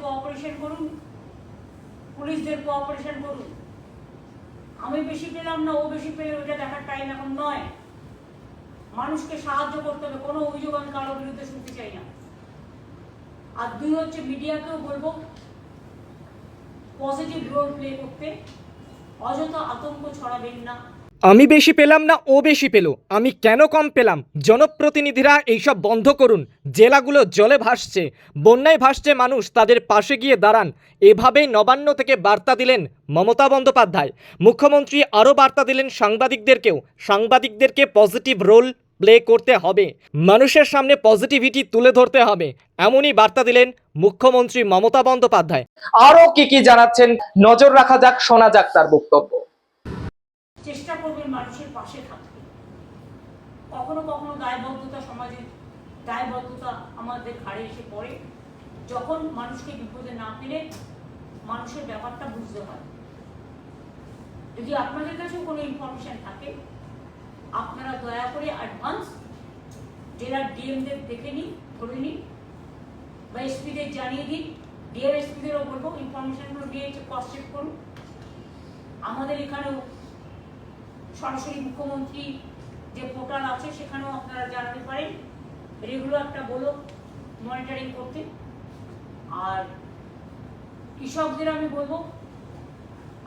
Cooperation করুন। পুলিশদের cooperation করুন। আমি বেশি পেলাম না, ও বেশি পেয়ে ওটা দেখার টাইম এখন নয়। মানুষকে সাহায্য করতে হবে, কোনো অভিযোগ আমি কারোর বিরুদ্ধে শুনতে চাই না। আর দুই হচ্ছে মিডিয়াকেও বলব পজিটিভ রোল প্লে করতে। অযথা আতঙ্ক ছড়াবেন না। আমি বেশি পেলাম না ও বেশি পেল। আমি কেন কম পেলাম? জনপ্রতিনিধিরা এইসব বন্ধ করুন। জেলাগুলো জলে ভাসছে। বন্যায় ভাসছে মানুষ, তাদের পাশে গিয়ে দাঁড়ান। এভাবেই নবান্ন থেকে বার্তা দিলেন মমতা বন্দ্যোপাধ্যায়। মুখ্যমন্ত্রী আরও বার্তা দিলেন সাংবাদিকদেরকেও। সাংবাদিকদেরকে পজিটিভ রোল প্লে করতে হবে। মানুষের সামনে পজিটিভিটি তুলে ধরতে হবে। এমনই বার্তা দিলেন মুখ্যমন্ত্রী মমতা বন্দ্যোপাধ্যায়। আরও কি কি জানাচ্ছেন? নজর রাখা যাক, শোনা যাক তার বক্তব্য। চেষ্টা করবেন মানুষের পাশে থাকতে। কখনো কখনো দায়বদ্ধতা সমাজের দায়বদ্ধতা আমাদের ঘাড়ে এসে পড়ে। যখন মানুষকে বিপদে না পেলে মানুষের ব্যাপারটা বুঝতে হয়। যদি আপনাদের কাছেও কোনো ইনফরমেশন থাকে, আপনারা দয়া করে অ্যাডভান্স জেলার ডিএমদের দেখে নিন, ধরে নিন, বা এসপিদের জানিয়ে দিন। ডিএম এসপিদেরও বলব ইনফরমেশনগুলো ক্রস চেক করুন। আমাদের এখানেও সরাসরি মুখ্যমন্ত্রী যে পোর্টাল আছে, সেখানেও আপনারা জানাতে পারেন। রেগুলারটা বলো মনিটরিং করতে। আর কৃষকদের আমি বলব,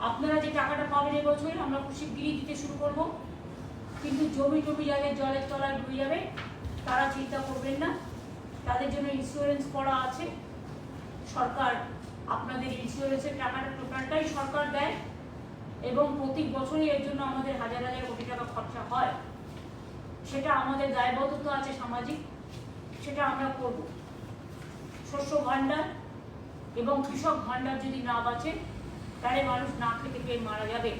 আপনারা যে টাকাটা পাবেন এবছর, আমরা শিগগিরই দিতে শুরু করব। কিন্তু জমি টমি যাদের জলের তলায় ডুবে যাবে, তারা চিন্তা করবেন না। তাদের জন্য ইন্স্যুরেন্স করা আছে। সরকার আপনাদের ইন্স্যুরেন্সের টাকাটা টোটালটাই সরকার দেয়। এবং প্রতি বছরই এর জন্য আমাদের হাজার হাজার কোটি টাকা খরচা হয়। সেটা আমাদের দায়বদ্ধতা আছে সামাজিক, সেটা আমরা করব। শস্য ভাণ্ডার এবং কৃষক ভাণ্ডার যদি না বাঁচে, তাহলে মানুষ না খেতে পেয়ে মারা যাবে।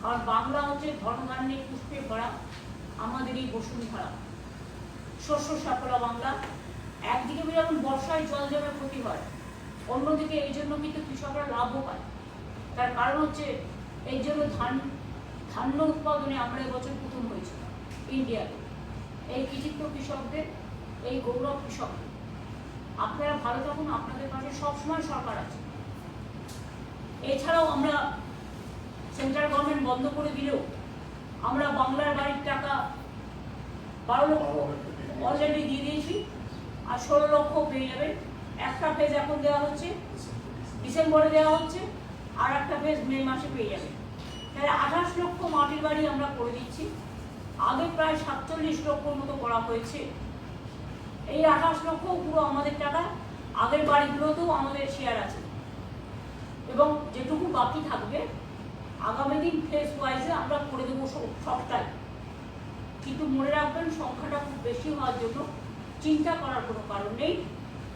কারণ বাংলা হচ্ছে ধনধান্যে পুষ্পে ভরা আমাদের এই বসুন্ধরা শস্য সাফলা বাংলা, একদিকে যেমন বর্ষায় জল জমে ক্ষতি হয়, অন্যদিকে এই জন্য কিন্তু কৃষকরা লাভও পায়। তার কারণ হচ্ছে এই জন্য ধান, ধান্য উৎপাদনে আমরা এবছর প্রথম হয়েছি ইন্ডিয়াতে। এই কৃতিত্ব কৃষকদের, এই গৌরব কৃষকদের। আপনারা ভালো থাকুন, আপনাদের পাশে সবসময় সরকার আছে। এছাড়াও আমরা সেন্ট্রাল গভর্নমেন্ট বন্ধ করে দিলেও আমরা বাংলার বাড়ির টাকা বারো লক্ষ অলরেডি দিয়ে দিয়েছি আর ষোলো লক্ষ পেয়ে যাবেন। একটা ফেজ এখন দেওয়া হচ্ছে ডিসেম্বরে দেওয়া হচ্ছে। আর একটা ফেজ মে মাসে পেয়ে যাবে। তাহলে আঠাশ লক্ষ মাটির বাড়ি আমরা করে দিচ্ছি। আগে প্রায় সাতচল্লিশ লক্ষ মতো করা হয়েছে। এই আঠাশ লক্ষ পুরো আমাদের টাকা, আগের বাড়িগুলোতেও আমাদের শেয়ার আছে। এবং যেটুকু বাকি থাকবে, আগামী দিন ফেস ওয়াইজে আমরা করে দেবো সব- সবটাই। কিন্তু মনে রাখবেন, সংখ্যাটা খুব বেশি হওয়ার জন্য চিন্তা করার কোনো কারণ নেই।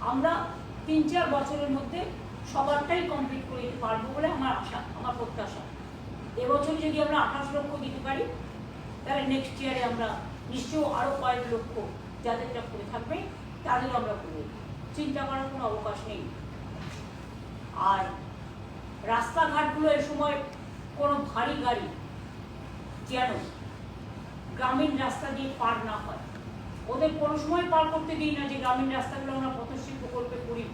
আমরা তিন চার বছরের মধ্যে সবারটাই কমপ্লিট করে দিতে পারব বলে আমার আশা, আমার প্রত্যাশা। এবছর যদি আমরা আঠাশ লক্ষ দিতে পারি, তাহলে নেক্সট ইয়ারে আমরা নিশ্চয়ই আরও কয়েক লক্ষ যাদেরটা করে থাকবে তাদের আমরা করব চিন্তা করার কোনো অবকাশ নেই। আর রাস্তাঘাটগুলো এ সময় কোনো ভারী গাড়ি যেন গ্রামীণ রাস্তা দিয়ে পার না হয়। ওদের কোনো সময় পার করতে দিই না যে গ্রামীণ রাস্তাগুলো আমরা পথশ্রী প্রকল্পে করি।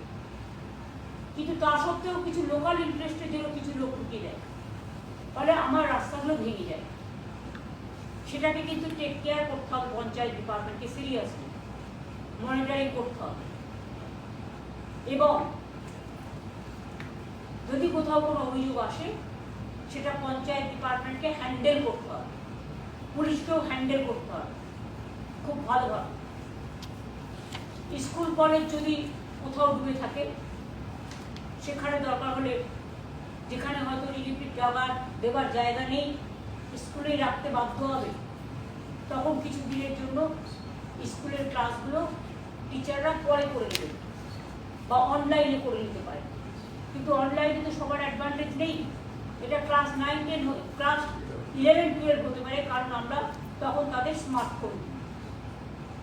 কিন্তু তা সত্ত্বেও কিছু লোকাল ইন্টারেস্টের জন্য কিছু লোক ঢুকে দেয়। ফলে আমার রাস্তাগুলো ভেঙে যায়। সেটাকে কিন্তু টেক কেয়ার করতে হবে, পঞ্চায়েত ডিপার্টমেন্টকে সিরিয়াসলি মনিটরিং করতে হবে। এবং যদি কোথাও কোনো অভিযোগ আসে, সেটা পঞ্চায়েত ডিপার্টমেন্টকে হ্যান্ডেল করতে হবে। পুলিশকেও হ্যান্ডেল করতে হবে। খুব ভালোভাবে। স্কুল কলেজ যদি কোথাও ডুবে থাকে সেখানে দরকার হলে যেখানে হয়তো রিলিফির দেওয়ার দেবার জায়গা নেই স্কুলেই রাখতে বাধ্য হবে। তখন কিছু দিনের জন্য স্কুলের ক্লাসগুলো টিচাররা পরে করে নেবে বা অনলাইনে করে নিতে পারে। কিন্তু অনলাইনে তো সবার অ্যাডভান্টেজ নেই। এটা class nine, ten class eleven twelve হতে পারে, কারণ আমরা তখন তাদের স্মার্টফোন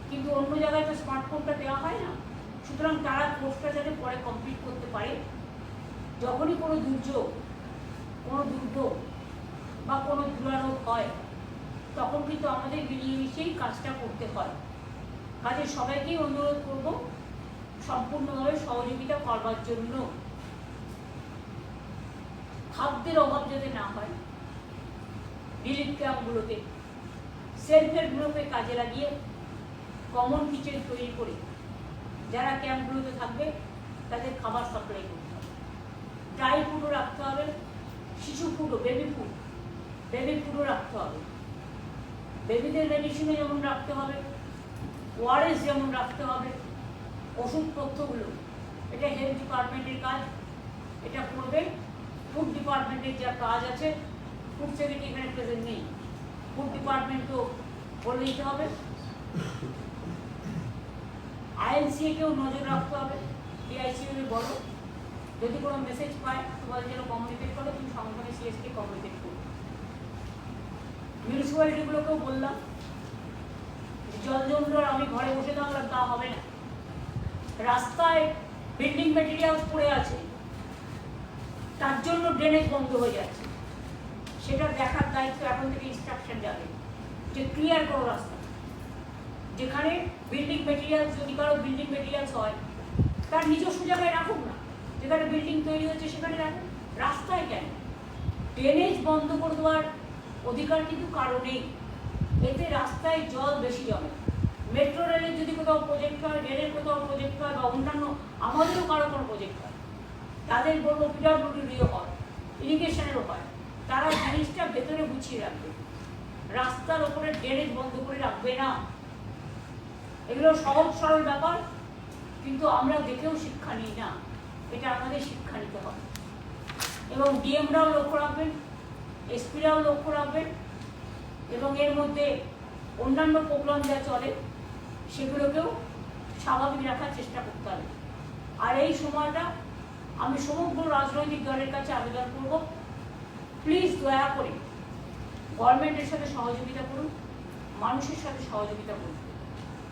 কিন্তু অন্য জায়গায় তো স্মার্টফোনটা দেওয়া হয় না। সুতরাং তারা কোর্সটা যাতে পরে কমপ্লিট করতে পারে যখনই কোনো দুর্যোগ কোনো দুর্যোগ বা কোনো দুরারোগ হয়, তখন কিন্তু আমাদের মিলিয়ে কাজটা করতে হয়। কাজে সবাইকেই অনুরোধ করব সম্পূর্ণভাবে সহযোগিতা করবার জন্য। খাদ্যের অভাব যাতে না হয় রিলিফ ক্যাম্পগুলোতে সেলফ হেল্প গ্রুপে কাজে লাগিয়ে কমন কিচেন তৈরি করে, যারা ক্যাম্পগুলোতে থাকবে, তাদের খাবার সাপ্লাই করতে হবে ড্রাই ফুডও রাখতে হবে, শিশু ফুডও বেবি ফুড বেবি ফুডও রাখতে হবে। বেবিদের মেডিসিনও যেমন রাখতে হবে, ওয়ারেস যেমন রাখতে হবে, ওষুধপত্রগুলো, এটা হেলথ ডিপার্টমেন্টের কাজ, এটা করবে। ফুড ডিপার্টমেন্টের যা কাজ আছে ফুড সেক্রেটারি এখানে প্রেজেন্ট নেই। ফুড ডিপার্টমেন্টও বলে দিতে হবে। আইএনসিএকেও নজর রাখতে হবে ডিআইসিউ বলো যদি কোনো মেসেজ পায়, তোমাদের যেন কমিউনিকেট করো তুমি সঙ্গে সঙ্গে সিএসকে কমিউনিকেট করো মিউনিসিপ্যালিটিগুলোকেও বললাম জল যন্ত্র আমি ঘরে বসে থাকলাম, তা হবে না। রাস্তায় বিল্ডিং মেটেরিয়ালস পড়ে আছে, তার জন্য ড্রেনেজ বন্ধ হয়ে যাচ্ছে। সেটা দেখার দায়িত্ব এখন থেকে ইনস্ট্রাকশন যাবে, যে ক্লিয়ার করো রাস্তা। যেখানে বিল্ডিং মেটেরিয়ালস যদি কারও বিল্ডিং মেটেরিয়ালস হয়, তার নিজস্ব জায়গায় রাখুক না। যেখানে বিল্ডিং তৈরি হচ্ছে সেখানে রাখুন। রাস্তায় কেন? ড্রেনেজ বন্ধ করে দেওয়ার অধিকার কিন্তু কারও নেই। এতে রাস্তায় জল বেশি জমে। মেট্রো রেলের যদি কোথাও প্রজেক্ট হয়, রেলের কোথাও প্রজেক্ট হয় বা অন্যান্য আমাদেরও কারও কোনো প্রজেক্ট হয়, তাদের বলব পিডাব্লিউডিও হয় ইরিগেশনের হয় তারা জিনিসটা ভেতরে গুছিয়ে রাখবে। রাস্তার ওপরে ড্রেনেজ বন্ধ করে রাখবে না। এগুলো সহজ সরল ব্যাপার, কিন্তু আমরা দেখেও শিক্ষা নিই না। এটা আমাদের শিক্ষা নিতে হবে। এবং ডিএমরাও লক্ষ্য রাখবেন এসপিরাও লক্ষ্য রাখবেন, এবং এর মধ্যে অন্যান্য প্রোগ্রাম যা চলে, সেগুলোকেও স্বাভাবিক রাখার চেষ্টা করতে হবে। আর এই সময়টা আমি সমগ্র রাজনৈতিক দলের কাছে আবেদন করব। প্লিজ দয়া করে গভর্নমেন্টের সাথে সহযোগিতা করুন, মানুষের সাথে সহযোগিতা করুন।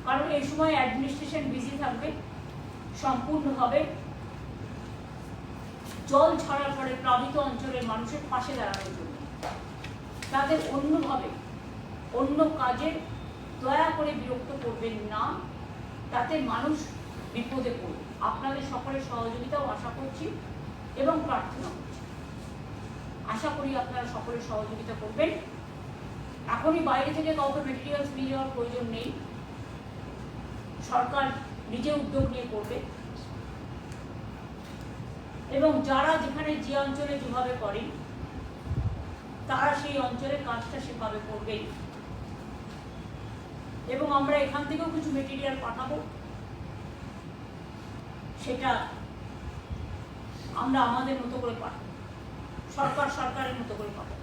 কারণ এই সময় অ্যাডমিনিস্ট্রেশন বিজি থাকবে সম্পূর্ণভাবে জল ছাড়ার ফলে প্লাবিত অঞ্চলের মানুষের পাশে দাঁড়ানোর জন্য। তাদের অন্যভাবে অন্য কাজে দয়া করে বিরক্ত করবেন না, তাতে মানুষ বিপদে পড়বে। আপনাদের সকলের সহযোগিতাও আশা করছি এবং প্রার্থনা করছি। আশা করি আপনারা সকলের সহযোগিতা করবেন। এখনই বাইরে থেকে কাউকে মেটেরিয়ালস নিয়ে যাওয়ার প্রয়োজন নেই। সরকার নিজে উদ্যোগ নিয়ে করবে। এবং যারা যেখানে যে অঞ্চলে যেভাবে করেন, তারা সেই অঞ্চলে কাজটা সেভাবে করবেই। এবং আমরা এখান থেকেও কিছু মেটেরিয়াল পাঠাবো। সেটা আমরা আমাদের মতো করে পাঠাবো। সরকার সরকারের মতো করে পাঠাবো।